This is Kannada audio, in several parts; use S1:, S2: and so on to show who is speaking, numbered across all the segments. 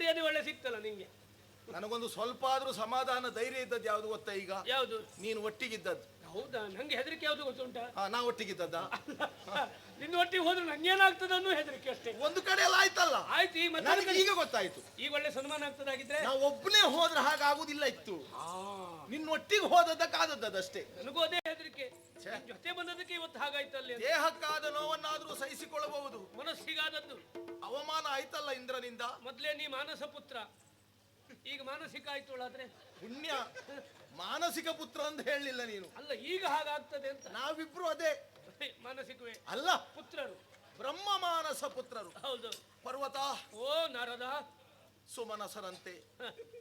S1: ಮರ್ಯಾದೆ ಒಳ್ಳೆ ಸಿಕ್ತಲ್ಲ ನಿಂಗೆ?
S2: ನನಗೊಂದು ಸ್ವಲ್ಪ ಆದ್ರೂ ಸಮಾಧಾನ ಧೈರ್ಯ ಇದ್ದದ್ದು ಯಾವ್ದು ಗೊತ್ತಾ ಈಗ?
S1: ಯಾವುದು?
S2: ನೀನು ಒಟ್ಟಿಗಿದ್ದದ್ದು.
S1: ಹೌದಾ? ನಂಗೆ ಹೆದರಿಕೆ ಯಾವುದು ಗೊತ್ತುಂಟಾ?
S2: ಆ, ನಾ ಒಟ್ಟಿಗಿದ್ದದ್ದ?
S1: ನಿನ್ನ ಒಟ್ಟಿಗೆ ಹೋದ್ರೆ ನಂಗೇನಾಗ್ತದೆ ಅನ್ನೋ ಹೆದರಿಕೆ ಅಷ್ಟೇ.
S2: ಒಂದು ಕಡೆ ಎಲ್ಲ ಆಯ್ತಲ್ಲ?
S1: ಆಯ್ತು ಈ ಮತ್ತೆ
S2: ನನಗೆ ಈಗ ಗೊತ್ತಾಯ್ತು.
S1: ಈಗ ಒಳ್ಳೆ ಸನ್ಮಾನ ಆಗ್ತದಾಗಿದ್ರೆ?
S2: ನಾ ಒಬ್ಬನೇ ಹೋದ್ರೆ ಹಾಗಾಗುದಿಲ್ಲ ಇತ್ತು.
S1: ಆ,
S2: ನಿನ್ನ ಒಟ್ಟಿಗೆ ಹೋದದ್ದಕ್ಕಾದದ್ದಷ್ಟೇ
S1: ನನಗೂ ಅದೇ ಹೆದರಿಕೆ ನಿನ್ ಜೊತೆ ಬಂದದಕ್ಕೆ ಇವತ್ತು ಹಾಗಾಯ್ತಲ್ಲ.
S2: ದೇಹಕ್ಕಾದ ನೋವನ್ನಾದ್ರೂ ಸಹಿಸಿಕೊಳ್ಳಬಹುದು.
S1: ಮನಸ್ಸಿಗಾದದ್ದು.
S2: ಅವಮಾನ ಆಯ್ತಲ್ಲ ಇಂದ್ರನಿಂದ?
S1: ಮೊದ್ಲೇ ನೀ ಮಾನಸ ಪುತ್ರ. ಈಗ ಮಾನಸಿಕ ಆಯ್ತು ಆದ್ರೆ
S2: ಪುಣ್ಯ. ಮಾನಸಿಕ ಪುತ್ರ ಅಂತ ಹೇಳಲಿಲ್ಲ ನೀನು.
S1: ಅಲ್ಲ ಈಗ ಹಾಗಾಗ್ತದೆ ಅಂತ.
S2: ನಾವಿಬ್ರು ಅದೇ.
S1: ಮಾನಸಿಕವೇ.
S2: ಅಲ್ಲ.
S1: ಪುತ್ರರು.
S2: ಬ್ರಹ್ಮ ಮಾನಸ ಪುತ್ರರು.
S1: ಹೌದು.
S2: ಪರ್ವತ.
S1: ಓ ನಾರದ.
S2: ಸುಮನಸರಂತೆ.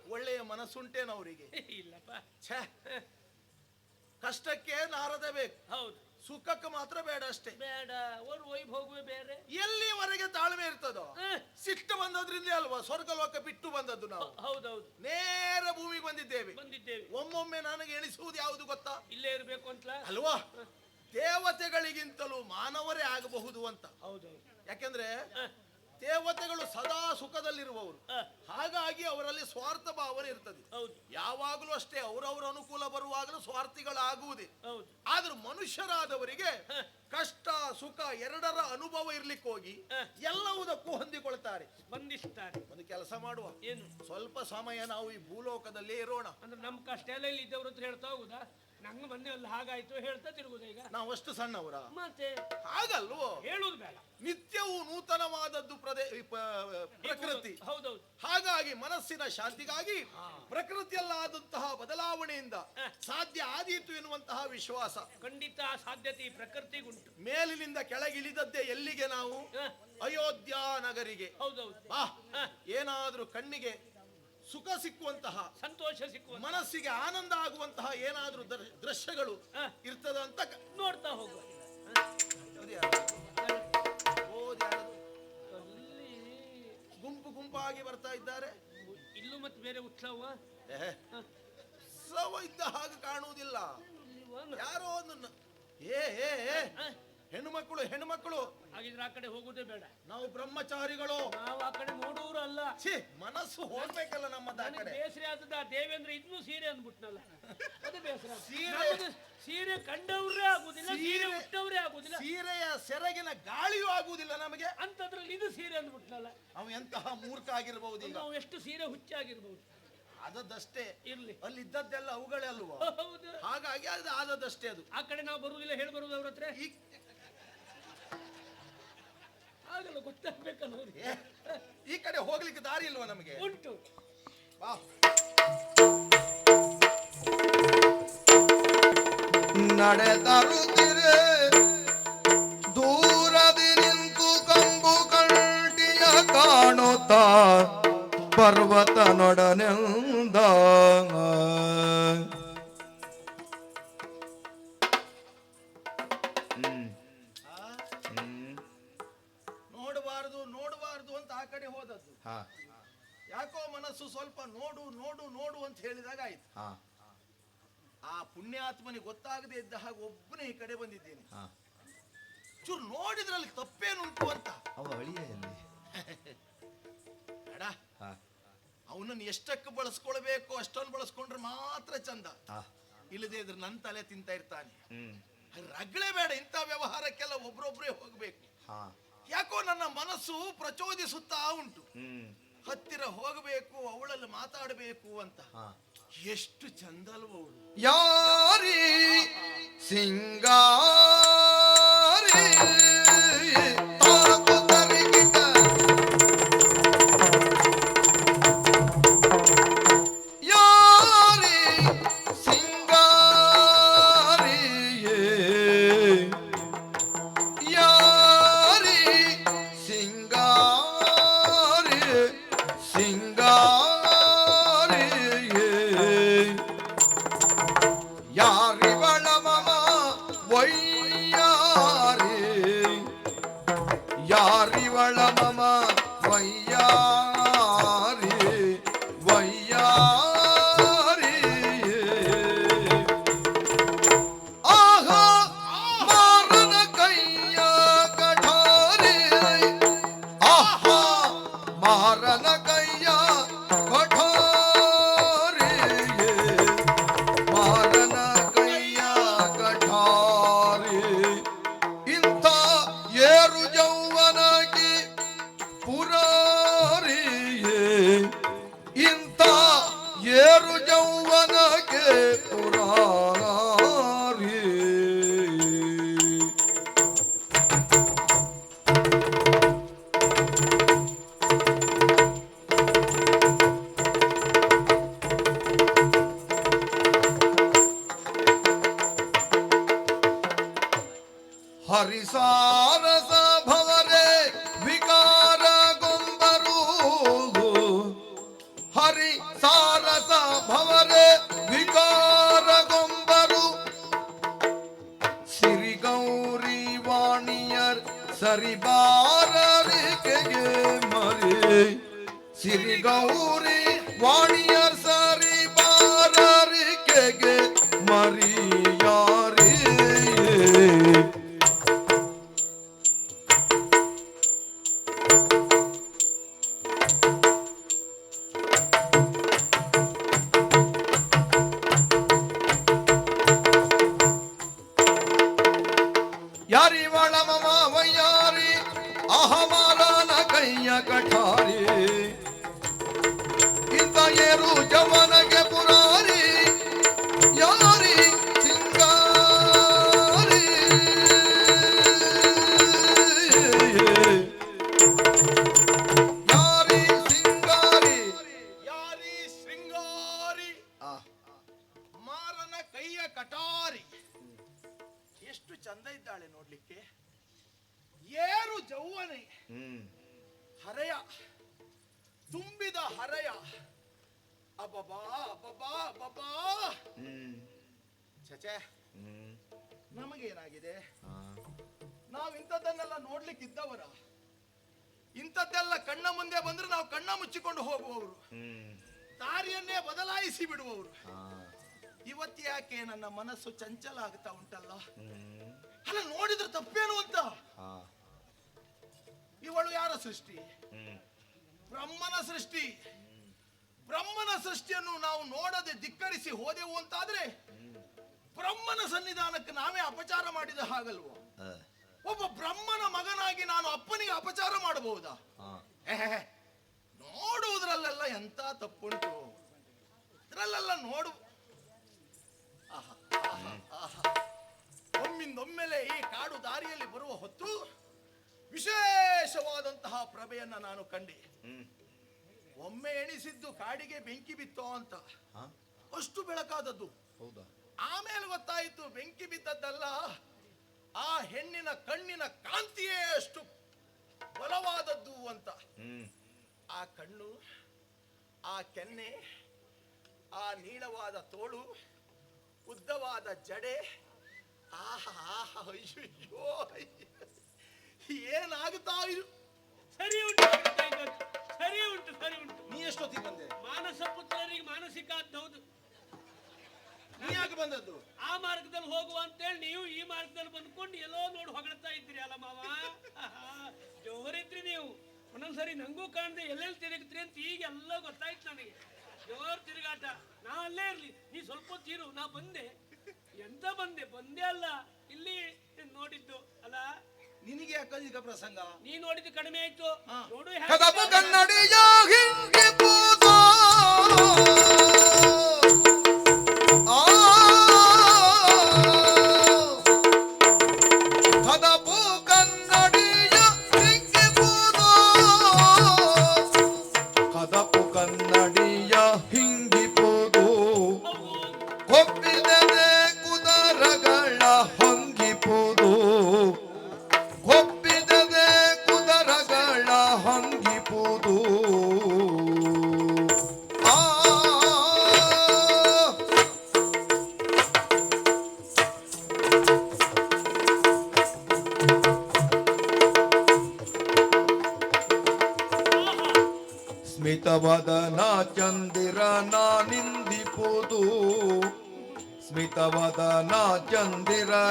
S2: ಒಳ್ಳೆಯ ಮನಸ್ಸುಂಟೇನವರಿಗೆ
S1: ಇಲ್ಲಪ್ಪ.
S2: ಛೇ ಕಷ್ಟಕ್ಕೆ ನಾರದ ಬೇಕು.
S1: ಹೌದು.
S2: ಸುಖಕ್ಕೆ ಮಾತ್ರ ಬೇಡ ಅಷ್ಟೇ.
S1: ಬೇಡ ಅವ್ರ ವೈಭೋಗವೇ ಬೇರೆ.
S2: ಎಲ್ಲಿವರೆಗೆ ತಾಳ್ಮೆ ಇರ್ತದೋ? ಸಿಟ್ಟು ಬಂದದ್ರಿಂದ ಅಲ್ವಾ? ಸ್ವರ್ಗಲೋಕ ಬಿಟ್ಟು ಬಂದದ್ದು ನಾವು.
S1: ಹೌದೌದು.
S2: ನೇರ ಭೂಮಿಗೆ ಬಂದಿದ್ದೇವೆ.
S1: ಬಂದಿದ್ದೇವೆ.
S2: ಒಮ್ಮೊಮ್ಮೆ ನನಗೆ ಎಣಿಸುವುದು ಯಾವುದು ಗೊತ್ತಾ?
S1: ಇಲ್ಲೇ ಇರಬೇಕು ಅಂತ
S2: ಅಲ್ವಾ? ದೇವತೆಗಳಿಗಿಂತಲೂ ಮಾನವರೇ ಆಗಬಹುದು ಅಂತ.
S1: ಹೌದೌದು.
S2: ಯಾಕೆಂದ್ರೆ ದೇವತೆಗಳು ಸದಾ ಸುಖದಲ್ಲಿರುವವರು. ಹಾಗಾಗಿ ಅವರಲ್ಲಿ ಸ್ವಾರ್ಥ ಭಾವನೆ ಇರ್ತದೆ.
S1: ಹೌದು.
S2: ಯಾವಾಗಲೂ ಅಷ್ಟೇ ಅವರವರ ಅನುಕೂಲ ಬರುವಾಗಲೂ ಸ್ವಾರ್ಥಿಗಳಾಗುವುದೇ.
S1: ಹೌದು.
S2: ಆದ್ರೂ ಮನುಷ್ಯರಾದವರಿಗೆ. ಕಷ್ಟ ಸುಖ ಎರಡರ ಅನುಭವ ಇರ್ಲಿಕ್ಕೆ ಹೋಗಿ. ಎಲ್ಲವುದಕ್ಕೂ ಹೊಂದಿಕೊಳ್ತಾರೆ.
S1: ಬಂಧಿಸ್ತಾರೆ.
S2: ಒಂದು ಕೆಲಸ ಮಾಡುವ.
S1: ಏನು?
S2: ಸ್ವಲ್ಪ ಸಮಯ ನಾವು ಈ ಭೂಲೋಕದಲ್ಲೇ ಇರೋಣ.
S1: ಅಂದ್ರೆ ನಮ್ಮ ಕಷ್ಟ ಎಲ್ಲ ಇಲ್ಲಿ ಇದ್ದವ್ರ ಹತ್ರ ಹೇಳ್ತಾ ಹೋಗುದಾ? ನಂಗೆ ಮೊನ್ನೆ ಅಲ್ಲಿ ಹಾಗಾಯ್ತು ಹೇಳ್ತಾ ತಿರುಗುದ ಈಗ.
S2: ನಾವು ಅಷ್ಟು ಸಣ್ಣವರ.
S1: ಮತ್ತೆ
S2: ಹಾಗಲ್ವೋ?
S1: ಹೇಳುದು ಬೇಡ.
S2: ನಿತ್ಯವೂ ನೂತನವಾದದ್ದು ಪ್ರದೇ ಪ್ರಕೃತಿ.
S1: ಹೌದೌದು.
S2: ಹಾಗಾಗಿ ಮನಸ್ಸಿನ ಶಾಂತಿಗಾಗಿ ಪ್ರಕೃತಿಯಲ್ಲಾದಂತಹ ಬದಲಾವಣೆಯಿಂದ ಸಾಧ್ಯ ಆದೀತು ಎನ್ನುವಂತಹ ವಿಶ್ವಾಸ.
S1: ಖಂಡಿತ ಸಾಧ್ಯತೆ ಈ ಪ್ರಕೃತಿಗುಂಟು.
S2: ಮೇಲಿನಿಂದ ಕೆಳಗಿಳಿದದ್ದೇ ಎಲ್ಲಿಗೆ ನಾವು? ಅಯೋಧ್ಯಾ ನಗರಿಗೆ.
S1: ಹೌದೌದು.
S2: ಬಾ. ಏನಾದ್ರೂ ಕಣ್ಣಿಗೆ ಸುಖ ಸಿಕ್ಕುವಂತಹ
S1: ಸಂತೋಷ ಸಿಕ್ಕುವ
S2: ಮನಸ್ಸಿಗೆ ಆನಂದ ಆಗುವಂತಹ ಏನಾದ್ರೂ ದೃಶ್ಯಗಳು ಇರ್ತದ ಅಂತ
S1: ನೋಡ್ತಾ ಹೋಗುವ.
S2: ಗುಂಪು ಗುಂಪಾಗಿ ಬರ್ತಾ ಇದ್ದಾರೆ.
S1: ಇಲ್ಲೂ ಮತ್ತೆ ಬೇರೆ ಉತ್ಸವ?
S2: ಉತ್ಸವ ಇದ್ದ ಹಾಗೆ ಕಾಣುವುದಿಲ್ಲ? ಯಾರೋ ಒಂದು ಏ ಏ ಹೆಣ್ಣು ಮಕ್ಕಳು ಹೆಣ್ಣು ಮಕ್ಕಳು
S1: ಹಾಗಿದ್ರೆ ಆ ಕಡೆ ಹೋಗುದೇ ಬೇಡ.
S2: ನಾವು ಬ್ರಹ್ಮಚಾರಿಗಳು.
S1: ನಾವು ಆ ಕಡೆ ನೋಡುವರು ಅಲ್ಲ.
S2: ಛೀ ಮನಸ್ಸು ಹೋಗ್ಬೇಕಲ್ಲ ನಮ್ಮದ ಆ
S1: ನನಗೆ
S2: ಕಡೆ.
S1: ಬೇಸರ ಆದದ ದೇವೇಂದ್ರ ಇದ್ನು ಸೀರೆ ಅಂದ್ಬಿಟ್ನಲ್ಲ. ಅದು ಬೇಸರ.
S2: ಸೀರೆ-
S1: ಸೀರೆ ಕಂಡವ್ರೇ ಆಗುದಿಲ್ಲ ಸೀರೆ
S2: ಸೀರೆ-
S1: ಉಟ್ಟವ್ರೇ ಆಗುದಿಲ್ಲ.
S2: ಸೀರೆಯ ಸೆರಗಿನ ಗಾಳಿಯೂ ಆಗುವುದಿಲ್ಲ ನಮಗೆ.
S1: ಅಂತದ್ರಲ್ಲಿ ಇದು ಸೀರೆ ಅಂದ್ಬಿಟ್ನಲ್ಲ.
S2: ಅವ ಎಂತಹ ಮೂರ್ಖ ಆಗಿರಬಹುದು ಈಗ.
S1: ನಾವು ಎಷ್ಟು ಸೀರೆ ಹುಚ್ಚಾಗಿರ್ಬೋದು.
S2: ಆದದ್ದಷ್ಟೇ.
S1: ಇರ್ಲಿ.
S2: ಅಲ್ಲಿ ಇದ್ದದ್ದೆಲ್ಲ ಅವುಗಳೇ ಅಲ್ವಾ?
S1: ಹೌದು.
S2: ಹಾಗಾಗಿ ಅದು ಆದದ್ದಷ್ಟೇ ಅದು.
S1: ಆ ಕಡೆ ನಾವು ಬರುವುದಿಲ್ಲ ಹೇಳಿ ಬರುವುದು ಅವ್ರ ಹತ್ರ?
S2: ಈ ಈ ಕಡೆ ಹೋಗ್ಲಿಕ್ಕೆ ದಾರಿ ಇಲ್ವಾ ನಮಗೆ?
S1: ಉಂಟು.
S2: ಬಾ
S3: ನಡೆದರು ದೂರದಿ ನಿಂತು ಕಂಬು ಕಂಟಿಯ ಕಾಣುತ್ತ ಪರ್ವತ ನೊಡನೆಂದ
S2: ಆಯ್ತು ಆ ಪುಣ್ಯಾತ್ಮನಿಗೆ ಗೊತ್ತಾಗದೆ ಇದ್ದ ಹಾಗೆ ಒಬ್ಬನೇ ಈ ಕಡೆ ಬಂದಿದ್ದೇನೆ. ಚೂರು ನೋಡಿದ್ರಲ್ಲಿ ತಪ್ಪೇನುಂಟು ಅಂತ.
S3: ಅವ ಅಳಿಯಲ್ಲಿ
S2: ಅಡ. ಅವನನ್ನು ಎಷ್ಟಕ್ಕೆ ಬಳಸ್ಕೊಳ್ಬೇಕು ಅಷ್ಟನ್ನು ಬಳಸ್ಕೊಂಡ್ರೆ ಮಾತ್ರ ಚಂದ. ಇಲ್ಲದೆ ಇದ್ರೆ ನನ್ನ ತಲೆ ತಿಂತ ಇರ್ತಾನೆ. ರಗಳೇ ಬೇಡ ಇಂಥ ವ್ಯವಹಾರಕ್ಕೆಲ್ಲ ಒಬ್ರೊಬ್ರೇ ಹೋಗ್ಬೇಕು. ಯಾಕೋ ನನ್ನ ಮನಸ್ಸು ಪ್ರಚೋದಿಸುತ್ತಾ ಉಂಟು. ಹತ್ತಿರ ಹೋಗಬೇಕು ಅವಳಲ್ಲಿ ಮಾತಾಡಬೇಕು ಅಂತ. ಎಷ್ಟು ಚಂದ ಅಲ್ವ ಅವಳು
S3: ಯಾರಿ ಸಿಂಗಾರಿ
S2: Maria. ಮನಸ್ಸು ಚಂಚಲ ಆಗ್ತಾ ಉಂಟಲ್ಲ? ಅಲ್ಲ ನೋಡಿದ್ರೆ ತಪ್ಪೇನು ಅಂತ? ಇವಳು ಯಾರ ಸೃಷ್ಟಿ? ಬ್ರಹ್ಮನ ಸೃಷ್ಟಿ. ಬ್ರಹ್ಮನ ಸೃಷ್ಟಿಯನ್ನು ನಾವು ನೋಡದೆ ಧಿಕ್ಕರಿಸಿ ಹೋದೆವು ಅಂತಾದ್ರೆ ಬ್ರಹ್ಮನ ಸನ್ನಿಧಾನಕ್ಕೆ ನಾವೇ ಅಪಚಾರ ಮಾಡಿದ ಹಾಗಲ್ವ? ಒಬ್ಬ ಬ್ರಹ್ಮನ ಮಗನಾಗಿ ನಾನು ಅಪ್ಪನಿಗೆ ಅಪಚಾರ ಮಾಡಬಹುದಾ? ನೋಡುವುದ್ರಲ್ಲೆಲ್ಲ ಎಂತ ತಪ್ಪುಂಟು? ಇದ್ರಲ್ಲೆಲ್ಲ ನೋಡು. ಒಮ್ಮಿಂದೊಮ್ಮೆಲೆ ಈ ಕಾಡು ದಾರಿಯಲ್ಲಿ ಬರುವ ಹೊತ್ತು ವಿಶೇಷವಾದಂತಹ ಪ್ರಭೆಯನ್ನ ನಾನು ಕಂಡೆ. ಒಮ್ಮೆ ಎಣಿಸಿದ್ದು ಕಾಡಿಗೆ ಬೆಂಕಿ ಬಿತ್ತೋ ಅಂತ. ಅಷ್ಟು ಬೆಳಕಾದದ್ದು.
S3: ಹೌದಾ?
S2: ಆಮೇಲೆ ಗೊತ್ತಾಯಿತು ಬೆಂಕಿ ಬಿದ್ದದ್ದಲ್ಲ ಆ ಹೆಣ್ಣಿನ ಕಣ್ಣಿನ ಕಾಂತಿಯೇ ಅಷ್ಟು ಬಲವಾದದ್ದು ಅಂತ. ಆ ಕಣ್ಣು ಆ ಕೆನ್ನೆ ಆ ನೀಳವಾದ ತೋಳು ಉದ್ದವಾದ ಜಡೆ. ಆಹಾ ಆಹಾ ಅಯ್ಯೋ ಏನಾಗುತ್ತಾ ಇದು?
S1: ಸರಿ ಉಂಟು. ಸರಿ ಉಂಟು ಸರಿ ಉಂಟು.
S2: ನೀ ಎಷ್ಟೊತ್ತಿಗೆ ಬಂದೆ?
S1: ಮಾನಸ ಪುತ್ರರಿಗೆ ಮಾನಸಿಕ ಅಂತ ಹೌದು.
S2: ನೀ ಯಾಕೆ ಬಂದದ್ದು?
S1: ಆ ಮಾರ್ಗದಲ್ಲಿ ಹೋಗುವ ಅಂತೇಳಿ ನೀವು ಈ ಮಾರ್ಗದಲ್ಲಿ ಬಂದ್ಕೊಂಡು ಎಲ್ಲೋ ನೋಡಿ ಹೊಗಳ್ತಾ ಇದ್ರಿ ಅಲ್ಲ ಮಾವ? ಜೋರಿದ್ರಿ ನೀವು. ಒಂದೊಂದ್ಸರಿ ನಂಗೂ ಕಾಣದೆ ಎಲ್ಲೆಲ್ಲಿ ತಿರುಗ್ತೀರಿ ಅಂತ ಈಗ ಎಲ್ಲ ಗೊತ್ತಾಯ್ತು ನನಗೆ. ಜೋರ್ ತಿರುಗಾಟ. ನಾ ಅಲ್ಲೇ ಇರ್ಲಿ. ನೀ ಸ್ವಲ್ಪ ತೀರು ನಾ ಬಂದೆ. ಎಂತ ಬಂದೆ? ಬಂದೆ ಅಲ್ಲ. ಇಲ್ಲಿ ನೋಡಿದ್ದು ಅಲ್ಲ?
S2: ನಿನಗೆ ಯಾಕದೀಗ ಪ್ರಸಂಗ?
S1: ನೀ ನೋಡಿದ್ದು ಕಡಿಮೆ ಆಯ್ತು. ನೋಡು.
S3: ಕನ್ನಡಿಯ ಹಿಂಗೆ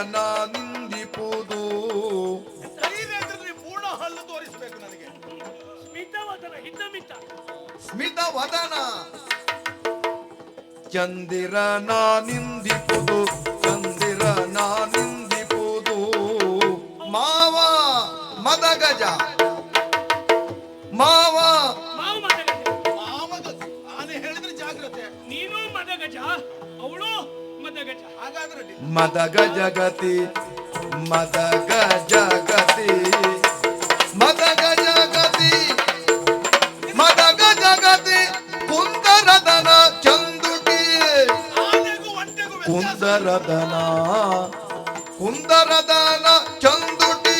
S3: ಚಂದಿರನ ನಿಂದಿಪುದು.
S2: ಪೂರ್ಣ ಹಲ್ಲು ತೋರಿಸಬೇಕು ನನಗೆ.
S1: ಮಿತವದನ ಹಿತಮಿತ
S3: ಸ್ಮಿತವದನ. ಚಂದಿರನ ನಿಂದಿಪುದು ಚಂದಿರನ ನಿಂದಿಪುದು. ಮಾವ ಮದಗಜ. ಮದಗ ಜಗತಿ ಮದಗ ಜಗತಿ ಮದಗ ಜಗತಿ ಮದಗ ಜಗತಿ ಕುಂದರದನ ಚಂದುಟಿ ಕುಂದರದನ ಕುಂದರದನ ಚಂದುಟಿ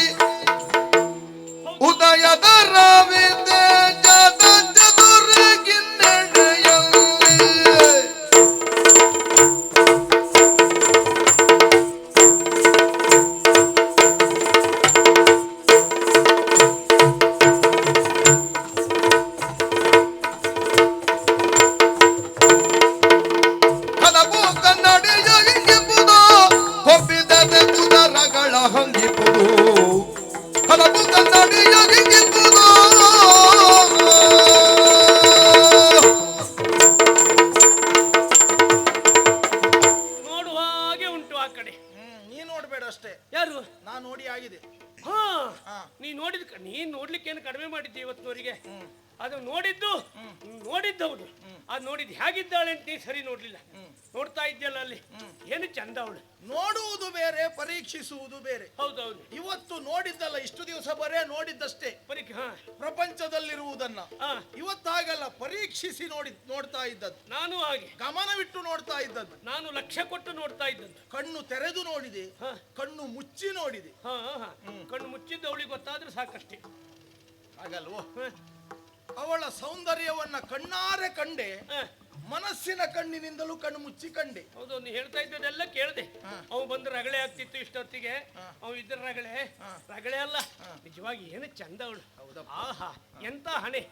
S3: ಉದಯದ ರವಿದೆ ಕುದರಗಳ ಹಂಗಿಪುದು ಹಲವು
S2: ಬೇರೆ.
S1: ಹೌದೌದು.
S2: ಇವತ್ತು ನೋಡಿದ್ದಲ್ಲ ಇಷ್ಟು ದಿವಸ ಬರೇ ನೋಡಿದ್ದಷ್ಟೇ. ಪ್ರಪಂಚದಲ್ಲಿರುವುದನ್ನ. ಇವತ್ತಾಗಲ್ಲ ಪರೀಕ್ಷಿಸಿ ನೋಡಿ ನೋಡ್ತಾ ಇದ್ದದ್ದು.
S1: ನಾನು ಹಾಗೆ.
S2: ಗಮನವಿಟ್ಟು ನೋಡ್ತಾ ಇದ್ದದ್ದು.
S1: ನಾನು ಲಕ್ಷ್ಯ ಕೊಟ್ಟು ನೋಡ್ತಾ ಇದ್ದದ್ದು.
S2: ಕಣ್ಣು ತೆರೆದು ನೋಡಿದೆ.
S1: ಹಾ.
S2: ಕಣ್ಣು ಮುಚ್ಚಿ ನೋಡಿದೆ.
S1: ಹಾ ಹಾ ಕಣ್ಣು ಮುಚ್ಚಿದ್ದ ಅವಳಿಗೆ ಗೊತ್ತಾದ್ರೆ ಸಾಕಷ್ಟೇ.
S2: ಹಾಗಲ್ವೋ? ಅವಳ ಸೌಂದರ್ಯವನ್ನ ಕಣ್ಣಾರೆ ಕಂಡೆ
S1: ಹಾ.
S2: ಮನಸ್ಸಿನ ಕಣ್ಣಿನಿಂದಲೂ ಕಣ್ಣು ಮುಚ್ಚಿ ಕಂಡೆ.
S1: ಹೌದು ನೀ ಹೇಳ್ತಾ ಇದ್ದದೆಲ್ಲ ಕೇಳ್ದೆ. ಅವ್ ಬಂದು ರಗಳೆ ಆಗ್ತಿತ್ತು ಇಷ್ಟೊತ್ತಿಗೆ. ಅವ್ ಇದ್ರ ರಗಳೆ. ರಗಳೆ ಅಲ್ಲ ನಿಜವಾಗಿ ಏನು ಚಂದ ಅವಳು.
S2: ಹೌದಪ್ಪ.
S1: ಆಹಾ ಎಂತ ಹಣೆ.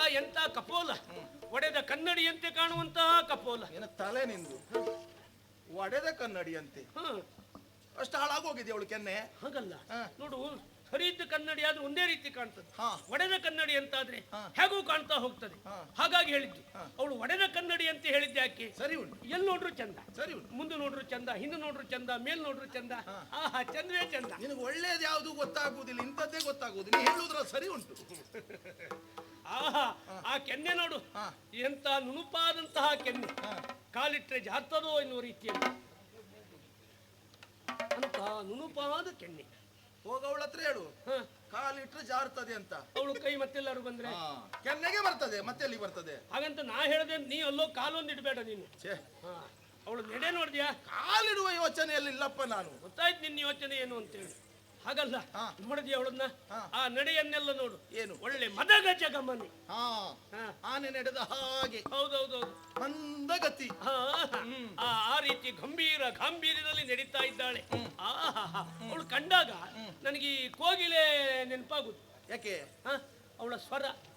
S1: ಆ ಎಂತ ಕಪೋಲ. ಒಡೆದ ಕನ್ನಡಿಯಂತೆ ಕಾಣುವಂತಹ ಕಪೋಲ.
S2: ಏನ ತಲೆ ನಿಂದು? ಒಡೆದ ಕನ್ನಡಿಯಂತೆ. ಅಷ್ಟು ಹಾಳಾಗೋಗಿದೆ ಅವಳು ಕೆನ್ನೆ?
S1: ಹಾಗಲ್ಲ. ನೋಡು ಇದ್ದ ಕನ್ನಡಿ ಆದ್ರೆ ಒಂದೇ ರೀತಿ ಕಾಣ್ತದೆ. ಒಡೆದ ಕನ್ನಡಿ ಅಂತಾದ್ರೆ
S2: ಆದ್ರೆ
S1: ಹೇಗೂ ಕಾಣ್ತಾ ಹೋಗ್ತದೆ. ಹಾಗಾಗಿ ಹೇಳಿದ್ದು. ಅವಳು ಒಡೆದ ಕನ್ನಡಿ ಅಂತ ಹೇಳಿದ್ದೆ ಯಾಕೆ?
S2: ಸರಿ ಉಂಟು.
S1: ಎಲ್ಲಿ ನೋಡ್ರು ಚಂದ?
S2: ಸರಿ ಉಂಟು.
S1: ಮುಂದೆ ನೋಡ್ರು ಚಂದ ಹಿಂದೆ ನೋಡ್ರು ಚಂದ ಮೇಲ್ ನೋಡ್ರು ಚಂದ. ಆಹಾ ಚಂದ್ರೇ ಚಂದ.
S2: ನಿನಗೆ ಒಳ್ಳೇದು ಯಾವುದು ಗೊತ್ತಾಗುವುದಿಲ್ಲ ಇಂಥದ್ದೇ ಗೊತ್ತಾಗುವುದಿಲ್ಲ ಹೇಳುದ್ರ ಸರಿ ಉಂಟು.
S1: ಆಹಾ ಆ ಕೆನ್ನೆ ನೋಡು.
S2: ಹಾ.
S1: ಎಂತ ನುಣುಪಾದಂತಹ ಕೆನ್ನೆ.
S2: ಕಾಲಿಟ್ಟರೆ
S1: ಕಾಲಿಟ್ರೆ ಜಾರ್ತದೋ ಎನ್ನುವ ರೀತಿಯಲ್ಲಿ. ಅಂತ ನುಣುಪಾದ ಕೆನ್ನೆ.
S2: ಹೋಗ ಅವಳ ಹತ್ರ ಹೇಳು. ಕಾಲಿಟ್ರೆ ಜಾರ್ತದೆ ಅಂತ.
S1: ಅವಳು ಕೈ ಮತ್ತೆಲ್ಲಾರು ಬಂದ್ರೆ?
S2: ಕೆನ್ನೆಗೆ ಬರ್ತದೆ ಮತ್ತೆ ಎಲ್ಲಿ ಬರ್ತದೆ?
S1: ಹಾಗಂತ ನಾ ಹೇಳ್ದೆ ನೀ ಅಲ್ಲೋ ಕಾಲೊಂದು ಇಡಬೇಡ ನೀನು.
S2: ಛೇ.
S1: ಹಾ. ಅವಳು ನೆಡೆ ನೋಡಿದ್ಯಾ?
S2: ಕಾಲಿಡುವ ಯೋಚನೆಯಲ್ಲಿ ಇಲ್ಲಪ್ಪ ನಾನು.
S1: ಗೊತ್ತಾಯ್ತು ನಿನ್ನ ಯೋಚನೆ ಏನು ಅಂತೇಳಿ. ಹಾಗಲ್ಲ.
S2: ಹಾ.
S1: ನೋಡಿದ್ಯಾ ಅವಳನ್ನ. ಆ ನಡೆಯನ್ನೆಲ್ಲ ನೋಡು.
S2: ಏನು?
S1: ಒಳ್ಳೆ ಮದಗಜ ಗಮನೆ.
S2: ಹಾ. ಆನೆ ನಡೆದ ಹಾಗೆ.
S1: ಹೌದೌದೌದು.
S2: ಮಂದಗತಿ.
S1: ಆ, ಆ ಆ ರೀತಿ ಗಂಭೀರ ಗಾಂಭೀರ್ಯದಲ್ಲಿ ನಡೀತಾ ಇದ್ದಾಳೆ. ಆಹಾ ಅವಳು ಕಂಡಾಗ ನನಗೆ ಈ ಕೋಗಿಲೆ ನೆನಪಾಗುತ್ತೆ
S2: ಯಾಕೆ?
S1: ಅವಳ ಸ್ವರ. ಹೌದೌದು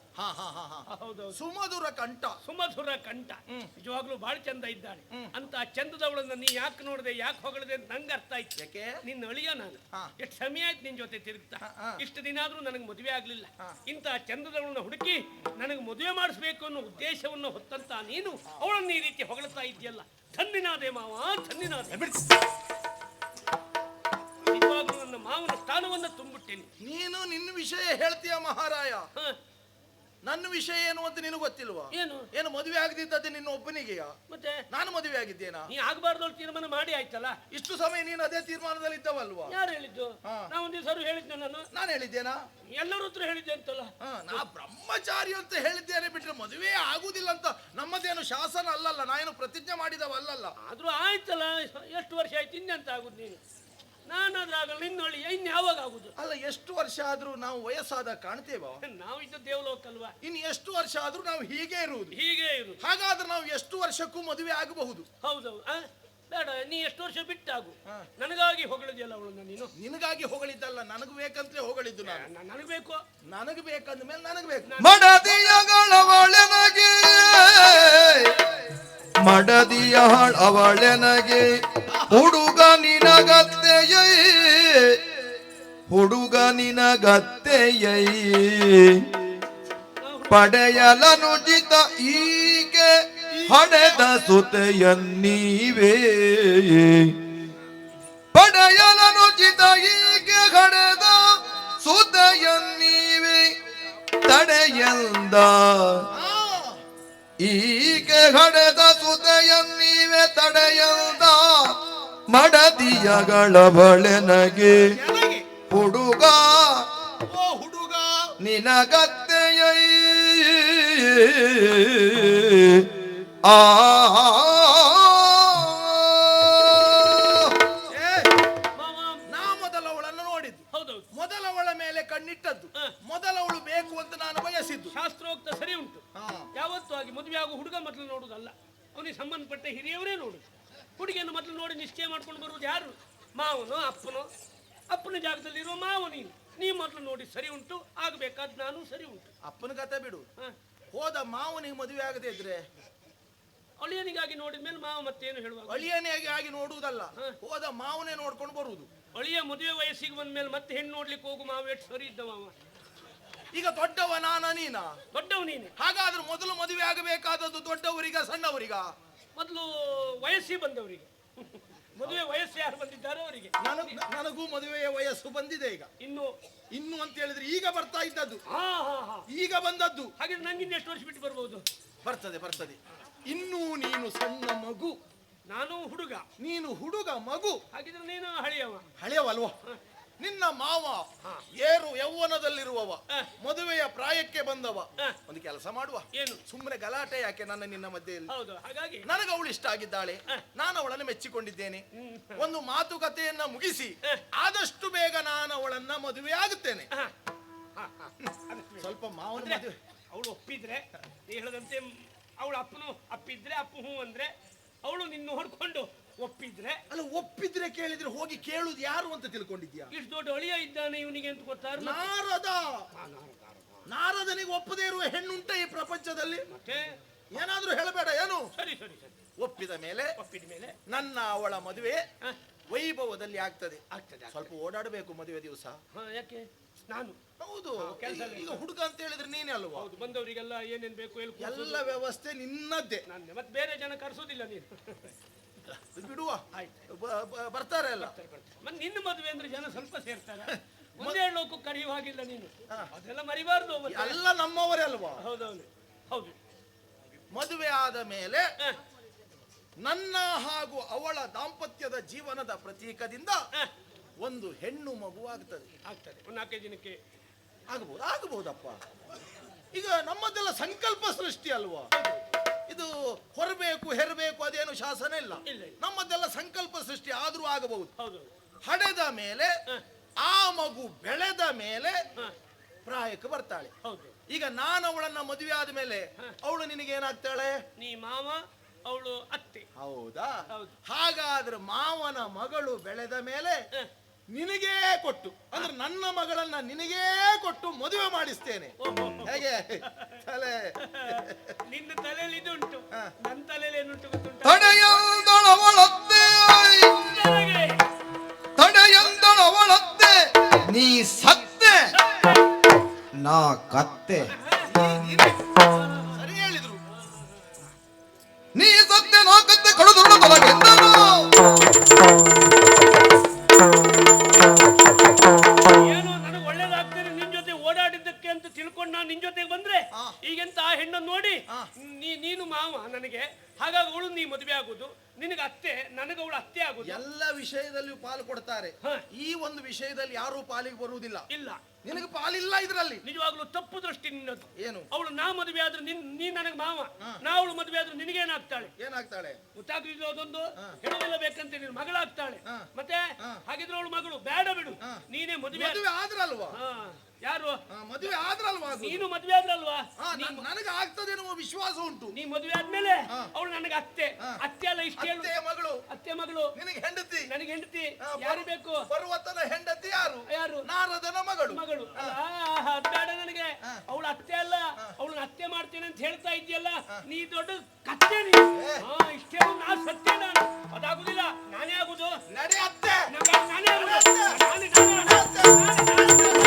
S2: ಸುಮಧುರ ಕಂಠ.
S1: ಸುಮಧುರ ಕಂಠ. ನಿಜವಾಗ್ಲೂ ಬಹಳ ಚಂದ ಇದ್ದಾಳೆ. ಅಂತ ಚಂದದವಳನ್ನ ನೀ ಯಾಕೆ ನೋಡಿದೆ ಯಾಕೆ ಹೊಗಳದೆ ಅಂತ ನಂಗೆ ಅರ್ಥ ಆಯ್ತು.
S2: ಯಾಕೆ?
S1: ನಿನ್ನ ಅಳಿಯ ನಾನು. ಎಷ್ಟು ಸಮಯ ಆಯ್ತು ನಿನ್ ಜೊತೆ ತಿರುಗ್ತಾ. ಇಷ್ಟು ದಿನ ಆದ್ರೂ ನನಗೆ ಮದುವೆ ಆಗ್ಲಿಲ್ಲ. ಇಂತಹ ಚಂದದವಳನ್ನ ಹುಡುಕಿ ನನಗೆ ಮದುವೆ ಮಾಡಿಸ್ಬೇಕು ಅನ್ನೋ ಉದ್ದೇಶವನ್ನು ಹೊತ್ತಂತ ನೀನು ಅವಳನ್ನ ಈ ರೀತಿ ಹೊಗಳ್ತಾ ಇದೆಯಲ್ಲ ಧನ್ಯನಾದೆ ಮಾವ ಧನ್ಯನಾದೆ. ನಿಜವಾಗ್ಲೂ ನನ್ನ ಮಾವನ ಸ್ಥಾನವನ್ನ ತುಂಬಿಟ್ಟೇನೆ.
S2: ನೀನು ನಿನ್ನ ವಿಷಯ ಹೇಳ್ತೀಯ ಮಹಾರಾಯ. ನನ್ನ ವಿಷಯ ಏನು ಅಂತ ನಿನಗೆ ಗೊತ್ತಿಲ್ವಾ?
S1: ಏನು?
S2: ಏನು ಮದುವೆ ಆಗದಿದ್ದದ್ದು ನಿನ್ನ ಒಬ್ಬನಿಗೆಯ?
S1: ಮತ್ತೆ?
S2: ನಾನು ಮದುವೆ ಆಗಿದ್ದೇನಾ?
S1: ನೀ ಆಗಬಾರ್ದು ತೀರ್ಮಾನ ಮಾಡಿ ಆಯ್ತಲ್ಲ?
S2: ಇಷ್ಟು ಸಮಯ ನೀನು ಅದೇ ತೀರ್ಮಾನದಲ್ಲಿ ಇದ್ದವಲ್ವಾ?
S1: ಯಾರು ಹೇಳಿದ್ದು. ನಾ ಒಂದು ದಿವಸ ಹೇಳಿದ್ದೆ ನಾನು?
S2: ನಾನು ಹೇಳಿದ್ದೇನಾ?
S1: ಎಲ್ಲರ ಹತ್ರ ಹೇಳಿದ್ದೆ ಅಂತಲ್ಲ?
S2: ನಾ ಬ್ರಹ್ಮಚಾರಿ ಅಂತ ಹೇಳಿದ್ದೇನೆ ಬಿಟ್ರೆ ಮದುವೆ ಆಗುದಿಲ್ಲ ಅಂತ ನಮ್ಮದೇನು ಶಾಸನ ಅಲ್ಲಲ್ಲ ನಾನೇನು ಪ್ರತಿಜ್ಞೆ ಮಾಡಿದವಲ್ಲಲ್ಲ.
S1: ಆದ್ರೂ ಆಯ್ತಲ್ಲ ಎಷ್ಟು ವರ್ಷ ಆಯ್ತು ಇನ್ನೆಂತ ಆಗುದು ನೀನು? ನಾನಾದ್ರೂ ನೋಡಿ ಇನ್ನು ಯಾವಾಗ ಆಗುದು?
S2: ಅಲ್ಲ ಎಷ್ಟು ವರ್ಷ ಆದ್ರೂ ನಾವು ವಯಸ್ಸಾದ ಕಾಣ್ತೇವ?
S1: ನಾವು ಇದ್ದ ದೇವಲೋಕಲ್ವಾ?
S2: ಇನ್ನು ಎಷ್ಟು ವರ್ಷ ಆದ್ರೂ ನಾವು ಹೀಗೆ ಇರುವುದು.
S1: ಹೀಗೆ ಇರು
S2: ಹಾಗಾದ್ರೆ ನಾವು ಎಷ್ಟು ವರ್ಷಕ್ಕೂ ಮದುವೆ ಆಗಬಹುದು?
S1: ಹೌದೌದು. ಆ? ಬೇಡ ನೀ ಎಷ್ಟು ವರ್ಷ ಬಿಟ್ಟಾಗು.
S2: ಹಾ.
S1: ನನಗಾಗಿ ಹೊಗಳಿದೆಯಲ್ಲ ಅವಳನ್ನ ನೀನು?
S2: ನಿನಗಾಗಿ ಹೊಗಳಿದ್ದಲ್ಲ ನನಗೆ ಬೇಕಂತಲೇ ಹೊಗಳಿದ್ದು ನಾನು.
S1: ನನಗೆ ಬೇಕು.
S2: ನನಗೆ ಬೇಕಂದ ಮೇಲೆ ನನಗೆ ಬೇಕು
S3: ಮಡದಿಯಗಳವಳೆನಗೆ ಮಡದಿಯ ಅವಳೆನಗೆ. ಹುಡುಗ ನಿನಗತ್ತೆಯೈ? ಹುಡುಗ ನಿನಗತ್ತೆಯೈ? ಪಡೆಯಲನುಚಿತ ಈಕೆ ಹಡೆದ ಸುತೆಯನ್ನೀವೇ ಪಡೆಯಲನುಚಿತ ಈಕೆ ಹಡೆದ ಸುತೆಯನ್ನೀವೇ ತಡೆಯಂದ ಈಕೆ ಹಡೆದ ಸುತೆ ಸುತೆಯನ್ನೀವೆ ತಡೆಯಲ್ದ ಮಡದಿಯಗಳ ಬಳೆನಗೆ. ಹುಡುಗ
S2: ಹುಡುಗ.
S3: ನಿನಗತ್ತೆಯ. ಆ
S2: ಬಿಡು. ಹೋದ ಮಾವನಿಗೆ ಮದುವೆ ಆಗದೆ ಇದ್ರೆ?
S1: ಅಳಿಯನಿಗಾಗಿ ನೋಡಿದ ಮೇಲೆ ಮಾವ ಮತ್ತೇನು ಹೇಳುವ
S2: ಅಳಿಯನೇ ಆಗಿ ನೋಡುವುದಲ್ಲ. ಹೋದ ಮಾವನೇ ನೋಡ್ಕೊಂಡು ಬರುವುದು.
S1: ಅಳಿಯ ಮದುವೆ ವಯಸ್ಸಿಗೆ ಬಂದ ಮೇಲೆ ಮತ್ತೆ ಹೆಣ್ಣು ನೋಡ್ಲಿಕ್ಕೆ ಹೋಗು ಮಾವ ಎಷ್ಟು ಸರಿ ಇದ್ದ ಮಾವ?
S2: ಈಗ ದೊಡ್ಡವ ನಾನ ನೀನ?
S1: ದೊಡ್ಡವ ನೀನೆ.
S2: ಹಾಗಾದ್ರೆ ಮೊದಲು ಮದುವೆ ಆಗಬೇಕಾದದ್ದು ದೊಡ್ಡವರಿಗ ಸಣ್ಣವರಿಗ?
S1: ಮೊದಲು ವಯಸ್ಸಿಗೆ ಬಂದವರಿಗೆ. ಮದುವೆ ವಯಸ್ಸು ಯಾರು ಬಂದಿದ್ದಾರೆ ಅವರಿಗೆ?
S2: ನನಗ್ ನನಗೂ ಮದುವೆಯ ವಯಸ್ಸು ಬಂದಿದೆ ಈಗ.
S1: ಇನ್ನು
S2: ಇನ್ನು ಅಂತ ಹೇಳಿದ್ರೆ ಈಗ ಬರ್ತಾ ಇದ್ದದ್ದು.
S1: ಹಾ ಹಾ ಹಾ.
S2: ಈಗ ಬಂದದ್ದು.
S1: ಹಾಗಿದ್ರೆ ನಂಗಿಂದ ಎಷ್ಟು ವರ್ಷ ಬಿಟ್ಟು ಬರ್ಬೋದು?
S2: ಬರ್ತದೆ ಬರ್ತದೆ. ಇನ್ನೂ ನೀನು ಸಣ್ಣ ಮಗು.
S1: ನಾನು ಹುಡುಗ.
S2: ನೀನು ಹುಡುಗ ಮಗು.
S1: ಹಾಗಿದ್ರೆ ನೀನು ಹಳೆಯವ.
S2: ಹಳೆಯವಲ್ವ? ನಿನ್ನ ಮಾವ ಏರು ಯೌವನದಲ್ಲಿರುವವ ಮದುವೆಯ ಪ್ರಾಯಕ್ಕೆ ಬಂದವ. ಒಂದು ಕೆಲಸ ಮಾಡುವ.
S1: ಏನು?
S2: ಸುಮ್ಮನೆ ಗಲಾಟೆ ಯಾಕೆ ನನ್ನ ನಿನ್ನ ಮಧ್ಯೆಯಲ್ಲಿ?
S1: ಹೌದು ಹಾಗಾಗಿ?
S2: ನನಗೆ ಅವಳು ಇಷ್ಟ ಆಗಿದ್ದಾಳೆ. ನಾನು ಅವಳನ್ನು ಮೆಚ್ಚಿಕೊಂಡಿದ್ದೇನೆ. ಒಂದು ಮಾತುಕತೆಯನ್ನ ಮುಗಿಸಿ ಆದಷ್ಟು ಬೇಗ ನಾನು ಅವಳನ್ನ ಮದುವೆ ಆಗುತ್ತೇನೆ.
S1: ಹಾ, ಹಾ, ಹಾ. ಅದಕ್ಕೆ
S2: ಸ್ವಲ್ಪ ಮಾವನ ಮದುವೆ.
S1: ಅವಳು ಒಪ್ಪಿದ್ರೆ ನೀ ಹೇಳದಂತೆ ಅವಳ ಅಪ್ಪನು ಅಪ್ಪಿದ್ರೆ ಅಪ್ಪು ಹ್ಞೂ ಅಂದ್ರೆ ಅವಳು ನಿನ್ನ ನೋಡ್ಕೊಂಡು ಒಪ್ಪಿದ್ರೆ?
S2: ಅಲ್ಲ ಒಪ್ಪಿದ್ರೆ ಕೇಳಿದ್ರೆ ಹೋಗಿ ಕೇಳುದು ಯಾರು ಅಂತ ತಿಳ್ಕೊಂಡಿದ್ಯಾ
S1: ಇಷ್ಟು ದೊಡ್ಡ ಅಳಿಯ ಇದ್ದಾನೆ ಇವನಿಗೆ ಅಂತ ಗೊತ್ತಾರ
S2: ನಾರದ! ನಾರದನಿಗೆ ಒಪ್ಪದೇ ಇರುವ ಹೆಣ್ಣುಂಟ ಈ ಪ್ರಪಂಚದಲ್ಲಿ?
S1: ಮತ್ತೆ?
S2: ಏನಾದ್ರೂ ಹೇಳಬೇಡ ಏನು?
S1: ಸರಿ ಸರಿ ಸರಿ.
S2: ಒಪ್ಪಿದ ಮೇಲೆ
S1: ಒಪ್ಪಿದ ಮೇಲೆ?
S2: ನನ್ನ ಅವಳ ಮದುವೆ ವೈಭವದಲ್ಲಿ ಆಗ್ತದೆ.
S1: ಆಗ್ತದೆ.
S2: ಸ್ವಲ್ಪ ಓಡಾಡಬೇಕು ಮದುವೆ ದಿವಸ.
S1: ಹಾ, ಯಾಕೆ? ನಾನು?
S2: ಹೌದು
S1: ಕೆಲ್ಸ
S2: ಈಗ ಹುಡುಗ ಅಂತ ಹೇಳಿದ್ರೆ ನೀನೇ ಅಲ್ವಾ?
S1: ಹೌದು ಬಂದವರಿಗೆಲ್ಲ ಏನೇನ್ ಬೇಕು ಎಲ್ಲಿ
S2: ಎಲ್ಲ ವ್ಯವಸ್ಥೆ ನಿನ್ನದ್ದೇ.
S1: ನಾನು ಮತ್ತೆ ಬೇರೆ ಜನ ಕರ್ಸೋದಿಲ್ಲ ನೀನು.
S2: ಬಿಡುವ. ಬರ್ತಾರೆ ಅಲ್ಲ.
S1: ಮತ್ತೆ ನಿನ್ನ ಮದುವೆ ಅಂದ್ರೆ ಜನ ಸ್ವಲ್ಪ ಸೇರ್ತಾರೆ. ಒಂದೇ ಲೋಕ ಕರೆಯುವ ಹಾಗಿಲ್ಲ ನೀನು. ಅದೆಲ್ಲ ಮರಿಬಾರ್ದು.
S2: ಎಲ್ಲ ನಮ್ಮವರೇ ಅಲ್ವಾ?
S1: ಹೌದೌದು. ಹೌದು.
S2: ಮದುವೆ ಆದ ಮೇಲೆ ನನ್ನ ಹಾಗೂ ಅವಳ ದಾಂಪತ್ಯದ ಜೀವನದ ಪ್ರತೀಕದಿಂದ ಒಂದು ಹೆಣ್ಣು ಮಗು ಆಗ್ತದೆ.
S1: ಆಗ್ತದೆ. ಒಂದು ನಾಲ್ಕೈದು ದಿನಕ್ಕೆ.
S2: ಆಗಬಹುದು ಆಗಬಹುದಪ್ಪ ಈಗ ನಮ್ಮದೆಲ್ಲ ಸಂಕಲ್ಪ ಸೃಷ್ಟಿ ಅಲ್ವಾ? ಇದು ಹೊರಬೇಕು ಹೆರಬೇಕು ಅದೇನು ಶಾಸನ ಇಲ್ಲ. ನಮ್ಮದೆಲ್ಲ ಸಂಕಲ್ಪ ಸೃಷ್ಟಿ ಆದರೂ ಆಗಬಹುದು.
S1: ಹೌದು
S2: ಹಡೆದ ಮೇಲೆ ಆ ಮಗು ಬೆಳೆದ ಮೇಲೆ ಪ್ರಾಯಕ್ಕೆ ಬರ್ತಾಳೆ.
S1: ಹೌದು.
S2: ಈಗ ನಾನು ಅವಳನ್ನ ಮದುವೆ ಆದ ಮೇಲೆ. ಅವಳು ನಿನಗೆ ಏನಾಗ್ತಾಳೆ?
S1: ನೀ ಮಾವ ಅವಳು ಅತ್ತೆ.
S2: ಹೌದಾ. ಹಾಗಾದ್ರೆ ಮಾವನ ಮಗಳು ಬೆಳೆದ ಮೇಲೆ ನಿನಗೇ ಕೊಟ್ಟು ಅಂದ್ರೆ ನನ್ನ ಮಗಳನ್ನ ನಿನಗೇ ಕೊಟ್ಟು ಮದುವೆ ಮಾಡಿಸ್ತೇನೆ. ಹೇಗೆ? ತಲೆ.
S1: ನಿನ್ನ ತಲೆಯಲ್ಲಿ
S2: ಇದುಂಟು.
S1: ನನ್ನ ತಲೆಯಲ್ಲಿ ಏನುಂಟು ಗೊತ್ತುಂಟ?
S3: ತಡೆಯಂದಳವಳತ್ತೆ
S1: ನನಗೆ
S3: ತಡೆಯಂದಳವಳತ್ತೆ ನೀ ಸತ್ತೆ. ನಾ ಕತ್ತೆ.
S2: ಸರಿ ಹೇಳಿದ್ರು.
S3: ನೀ ಸತ್ತೆ ನಾ ಕತ್ತೆ ಕಡುದುಳ್ಳ ತಲಗೆಂದನು.
S1: ಈಗೆಂತ ಆ ಹೆಣ್ಣನ್ನು ನೋಡಿ ನೀ ನೀನು ಮಾವ ನನಗೆ ಹಾಗಾಗಿ ಅವಳು ನೀ ಮದುವೆ ಆಗುದು ನಿನಗೆ ಅತ್ತೆ ನನಗೆ ಅವಳು ಅತ್ತೆ ಆಗುದು.
S2: ಎಲ್ಲ ವಿಷಯದಲ್ಲಿಯೂ ಪಾಲು ಕೊಡ್ತಾರೆ.
S1: ಹ.
S2: ಈ ಒಂದು ವಿಷಯದಲ್ಲಿ ಯಾರೂ ಪಾಲಿಗೆ ಬರುವುದಿಲ್ಲ.
S1: ಇಲ್ಲ.
S2: ನಿನಗೆ ಪಾಲಿಲ್ಲ ಇದರಲ್ಲಿ.
S1: ನಿಜವಾಗ್ಲೂ ತಪ್ಪು ದೃಷ್ಟಿ ನಿನ್ನದು.
S2: ಏನು?
S1: ಅವಳು ನಾ ಮದುವೆ ಆದ್ರೆ ನಿನ್ ನೀ ನನಗೆ ಮಾವ. ನಾ ಅವಳು ಮದುವೆ ಆದ್ರೆ ನಿನಗೇನಾಗ್ತಾಳೆ
S2: ಏನಾಗ್ತಾಳೆ?
S1: ಗೊತ್ತಾಗ್ಲಿಲ್ಲ ಅದೊಂದು? ಹೆಣ್ಣೆಲ್ಲ ಬೇಕಂತ ನಿನ್ ಮಗಳಾಗ್ತಾಳೆ. ಮತ್ತೆ ಹಾಗಿದ್ರೆ ಅವಳು ಮಗಳು. ಬೇಡ ಬಿಡು. ನೀನೇ ಮದುವೆ ಆಗ್-
S2: ಮದುವೆ ಆದ್ರಲ್ವಾ?
S1: ಹಾ. ಯಾರು
S2: ಮದುವೆ ಆದ್ರಲ್ವಾ
S1: ನೀನು ಮದ್ವೆ ಆದ್ರಲ್ವಾ
S2: ನನಗೆ ಆಗ್ತದೇನೋ ವಿಶ್ವಾಸ ಉಂಟು
S1: ನೀ ಮದ್ವೆ ಆದ್ಮೇಲೆ ಅವಳು ನನಗೆ ಅತ್ತೆ ಅತ್ತೆ ಅಲ್ಲ ಇಷ್ಟೇ
S2: ಮಗಳು
S1: ಅತ್ತೆ ಮಗಳು
S2: ನಿನಗೆ ಹೆಂಡತಿ
S1: ನನಗೆ ಹೆಂಡತಿ ಯಾರು ಬೇಕು
S2: ಪರ್ವತನ ಹೆಂಡತಿ ಯಾರು
S1: ಯಾರು
S2: ನಾರದನ ಮಗಳು
S1: ಮಗಳು ಆ, ಬೇಡ ನನಗೆ ಅವಳು ಅತ್ತೆ ಅಲ್ಲ ಅವಳು ಅತ್ತೆ ಮಾಡ್ತೀನಿ ಅಂತ ಹೇಳ್ತಾ ಇದೆಯಲ್ಲ ನೀ ದೊಡ್ಡ ಕತ್ತೆ ನೀ ಹಾ ಇಷ್ಟೇ ನಾ ಸತ್ಯ ನಾನು ಅದಾಗುದಿಲ್ಲ ನಾನೇ ಆಗುದು
S2: ನಡೆ ಅತ್ತೆ
S1: ನಾನೇ ನಾನೇ ನಾನೇ ನಾನೇ ನಾನೇ